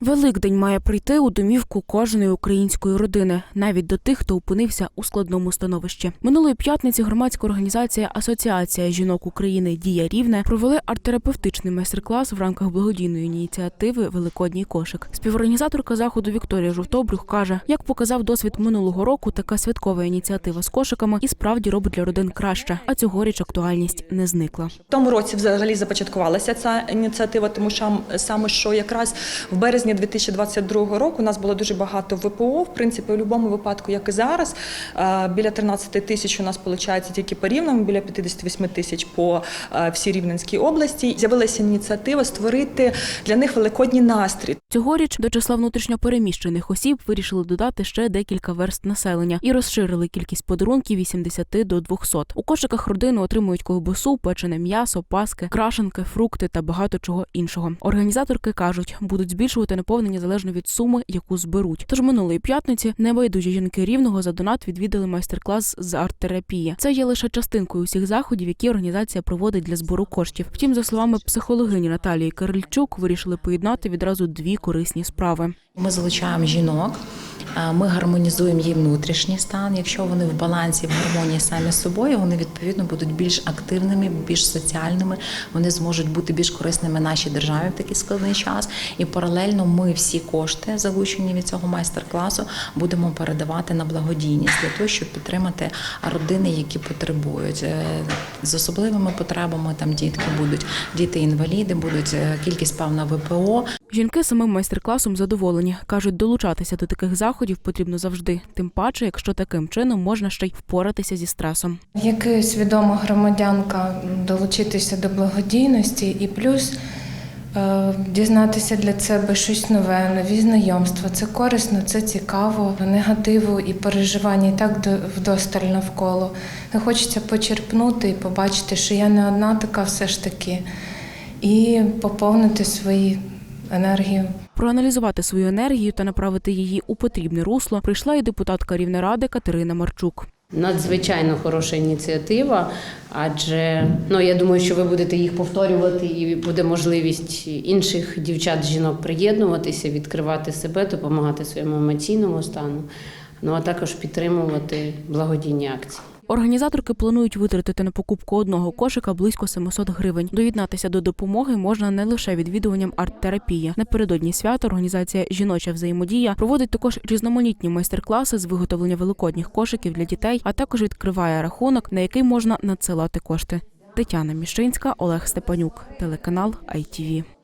Великдень має прийти у домівку кожної української родини, навіть до тих, хто опинився у складному становищі. Минулої п'ятниці громадська організація Асоціація жінок України Дія Рівне провели арт-терапевтичний майстер-клас в рамках благодійної ініціативи Великодній кошик. Співорганізаторка заходу Вікторія Жовтобрюх каже, як показав досвід минулого року, така святкова ініціатива з кошиками і справді робить для родин краще, а цьогоріч актуальність не зникла. В тому році взагалі започаткувалася ця ініціатива, тому що саме що якраз в березні 2022 року у нас було дуже багато ВПО. В принципі, у будь-якому випадку, як і зараз, е, біля 13 тисяч у нас виходить тільки по рівному, біля 58 тисяч по е, всій Рівненській області. З'явилася ініціатива створити для них великодній настрій. Цьогоріч до числа внутрішньопереміщених осіб вирішили додати ще декілька верст населення і розширили кількість подарунків 80 до 200. У кошиках родини отримують ковбасу, печене м'ясо, паски, крашенки, фрукти та багато чого іншого. Організаторки кажуть, будуть збільшувати наповнення залежно від суми, яку зберуть. Тож минулої п'ятниці небайдужі жінки рівного за донат відвідали майстер-клас з арт-терапії. Це є лише частинкою усіх заходів, які організація проводить для збору коштів. Втім, за словами психологині Наталії Кирильчук, вирішили поєднати відразу дві корисні справи. Ми залучаємо жінок, ми гармонізуємо їм внутрішній стан. Якщо вони в балансі, в гармонії самі з собою, вони відповідно будуть більш активними, більш соціальними. Вони зможуть бути більш корисними нашій державі в такий складний час. І паралельно ми всі кошти, залучені від цього майстер-класу, будемо передавати на благодійність для того, щоб підтримати родини, які потребують Е, з особливими потребами. Там дітки будуть діти-інваліди, будуть е, кількість певна ВПО. Жінки самим майстер-класом задоволені. кажуть, долучатися до таких заходів потрібно завжди, тим паче, якщо таким чином можна ще й впоратися зі стресом. Як свідома громадянка долучитися до благодійності і плюс дізнатися для себе щось нове, нові знайомства. Це корисно, це цікаво. Негативу і переживання і так вдосталь навколо. Хочеться почерпнути і побачити, що я не одна така все ж таки, і поповнити свої енергії. Проаналізувати свою енергію та направити її у потрібне русло прийшла і депутатка Рівнеради Катерина Марчук. Надзвичайно хороша ініціатива, адже ну я думаю, що ви будете їх повторювати, і буде можливість інших дівчат, жінок приєднуватися, відкривати себе, допомагати своєму емоційному стану. Ну а також підтримувати благодійні акції. Організаторки планують витратити на покупку одного кошика близько 700 гривень. Доєднатися до допомоги можна не лише відвідуванням арт-терапії. Напередодні свята організація Жіноча взаємодія проводить також різноманітні майстер-класи з виготовлення великодніх кошиків для дітей, а також відкриває рахунок, на який можна надсилати кошти. Тетяна Міщинська, Олег Степанюк, телеканал ITV.